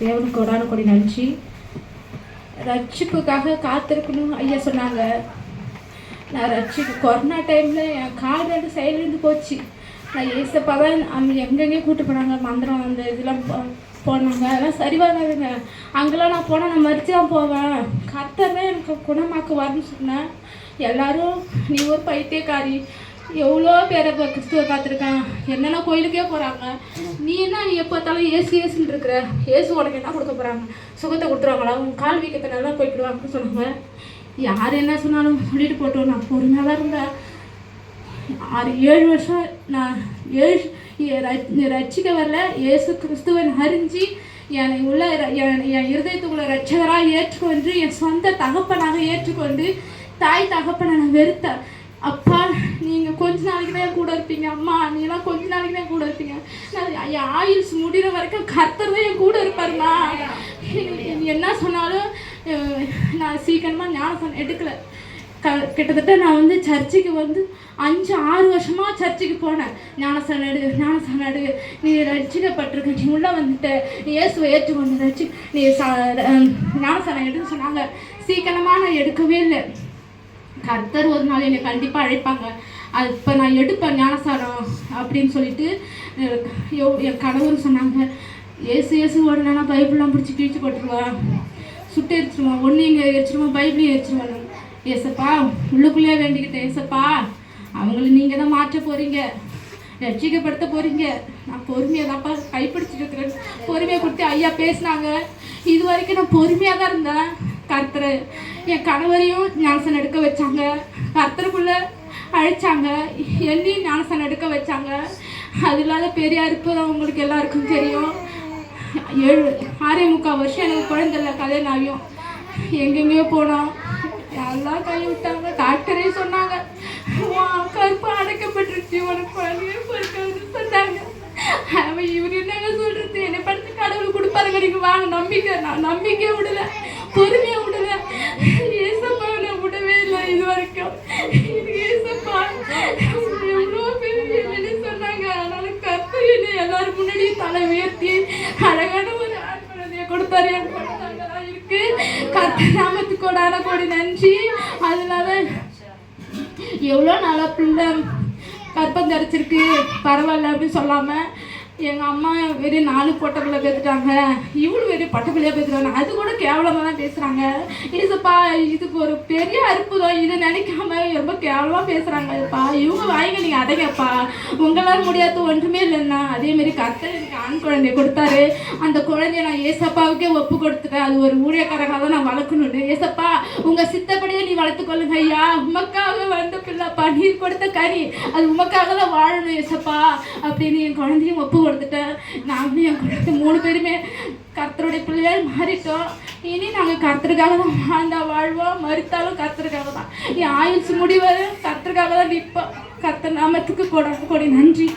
தேவனுக்கு கொடான கொடி நன்றி ரட்சிப்புக்காக காத்திருக்கணும் ஐயா சொன்னாங்க. நான் ரட்சிப்பு கொரோனா டைமில் என் கால் ரெண்டு செயலிருந்து போச்சு. நான் ஏசப்பா தான் அவங்க எங்கெங்கே கூட்டு போனாங்க மந்திரம் அந்த இதெல்லாம் போனாங்க. அதெல்லாம் சரி வராதுங்க. அங்கெல்லாம் நான் போனால் நான் மறித்து தான் போவேன். கர்த்தர் தான் எனக்கு குணமாக்க வரணும்னு சொன்னேன். எல்லாரும் நீ ஒரு பைத்தியக்காரி. எவ்வளோ பேரை இப்போ கிறிஸ்துவ பார்த்துருக்கான்? என்னென்ன கோயிலுக்கே போகிறாங்க நீ என்ன நீ எப்போ பார்த்தாலும் ஏசு ஏசுன்னு இருக்கிற? ஏசு உனக்கு என்ன கொடுக்க போகிறாங்க சுகத்தை கொடுத்துருவாங்களா? உன் கால் வீக்கத்தை நல்லா போய்க்கிடுவாங்கன்னு சொன்னாங்க. யார் என்ன சொன்னாலும் சொல்லிட்டு போட்டோம். நான் பொறுமையாக தான் இருந்தேன். ஆறு ஏழு வருஷம் நான் ஏழு ர- ரட்சிக்க வரல. ஏசு கிறிஸ்துவன் அறிஞ்சு என் உள்ள என் என் இருதயத்துக்குள்ள ரட்சகராக ஏற்றுக்கொண்டு என் சொந்த தகப்பனாக ஏற்றுக்கொண்டு தாய் தகப்பனை நான் வெறுத்தேன். அப்பா நீங்கள் கொஞ்ச நாளைக்கு தான் என் கூட இருப்பீங்க. அம்மா நீலாம் கொஞ்ச நாளைக்கு தான் கூட இருப்பீங்க. நான் என் ஆயுள்ஸ் முடிகிற வரைக்கும் கர்த்தர் தான் என் கூட இருப்பாருமா. என்ன சொன்னாலும் நான் சீக்கிரமாக ஞானசனம் எடுக்கலை. க கிட்டத்தட்ட நான் வந்து சர்ச்சுக்கு வந்து அஞ்சு ஆறு வருஷமாக சர்ச்சுக்கு போனேன். ஞானசனம் எடு நீ ரசிக்கப்பட்டிருக்க நீ உள்ளே வந்துட்ட. நீ இயேசுவை ஏற்றுக்கொண்டு ரட்சி நீ ச ஞானசனம் எடுன்னு சொன்னாங்க. சீக்கிரமாக நான் எடுக்கவே இல்லை. கர்த்தர் ஒரு நாள் என்னை கண்டிப்பாக அழைப்பாங்க. அது இப்போ நான் எடுப்பேன் ஞானசாரம் அப்படின்னு சொல்லிட்டு அஹ், என் கணவர் சொன்னாங்க ஏசு ஏசு ஓடனா பைபிள்லாம் பிடிச்சி கிழிச்சு போட்டுருவான் சுட்டு எரிச்சிருவான். ஒன்று இங்கே எரிச்சிருவான் பைபிளையும் எரிச்சிருவான் ஏசப்பா உள்ளுக்குள்ளேயே வேண்டிக்கிட்டேன் ஏசப்பா. அவங்கள நீங்கள் தான் மாற்ற போகிறீங்க ரட்சிக்கப்படுத்த போகிறீங்க நான் பொறுமையாக தான்ப்பா கைப்பிடிச்சிட்டு இருக்கிறேன். பொறுமையாக கொடுத்து ஐயா பேசினாங்க. இது வரைக்கும் நான் பொறுமையாக தான் இருந்தேன். கர்த்தர். என் கணவரையும் ஞானசன் எடுக்க வச்சாங்க. கர்த்தருக்குள்ள அழைச்சாங்க. என்னையும் ஞானசன் எடுக்க வச்சாங்க. அது இல்லாத பெரிய அறுப்பு உங்களுக்கு எல்லாருக்கும் தெரியும். ஏழு ஆறே முக்கால் வருஷம் எனக்கு குழந்தை இல்லை கல்யாணம் ஆகியும். எங்கெங்கேயோ போனோம். எல்லாம் கை விட்டாங்க. டாக்டரே சொன்னாங்க கருப்பு அடைக்க வாங்க நம்பிக்கை நான் நம்பிக்கையே விடல பொறுமையா விடல. ஏசப்பா நான் விடவே இல்லை இது வரைக்கும் இது ஏசப்பா எவ்வளோ பேர் என்னன்னு சொன்னாங்க. ஆனாலும் கர்த்தர் என்னை எல்லாரும் முன்னாடி தலை உயர்த்தி அழகான ஒரு ஆண் குழந்தைய கொடுத்தாரு. என் குழந்தை அங்கதான் இருக்கு. கர்த்தர் நாமத்துக்கு கோடான கோடி நன்றி. அதனால எவ்வளோ நாளாக பிள்ளை கற்பம் தரிச்சிருக்கு. பரவாயில்ல அப்படின்னு சொல்லாமல் எங்கள் அம்மா வெறும் நாலு பொட்டை பிள்ளை பேத்துட்டாங்க இவளும் வெறும் பட்டை பிள்ளையாக பேத்துட்டாங்க அது கூட கேவலமாக தான் பேசுகிறாங்க இதுப்பா இதுக்கு ஒரு பெரிய அற்புதம் இதை நினைக்காம ரொம்ப கேவலமாக பேசுகிறாங்கப்பா இவங்க வாய்ங்க நீங்கள் அடைங்கப்பா. உங்களால் முடியாது ஒன்றுமே இல்லைன்னா அதேமாரி கர்த்தர் எனக்கு ஆண் குழந்தைய கொடுத்தாரு. அந்த குழந்தைய நான் ஏசப்பாவுக்கே ஒப்பு கொடுத்துட்டேன். அது ஒரு ஊழியக்காரங்களாக தான் நான் வளர்க்கணும்னு. ஏசப்பா உங்கள் சித்தப்படியே நீ வளர்த்துக்கொள்ளுங்க ஐயா. உமக்காக வந்து நீர் கொடுத்த கனி. அது உமக்காக தான் வாழணும் ஏசப்பா அப்படின்னு என் குழந்தையும் ஒப்பு கொடுத்துட்டேன் நானும் என் குழந்தை மூணு பேருமே கர்த்தருடைய பிள்ளைகள் மாறிட்டோம். இனி நாங்கள் கர்த்தருக்காக தான் வாழ்ந்தா வாழ்வோம். மறுத்தாலும் கர்த்தருக்காக தான் என் ஆயுள்ஸ் முடிவரை கர்த்தருக்காக தான் நிற்போம். கர்த்தர் நாமத்துக்கு கொடை கொடி நன்றி.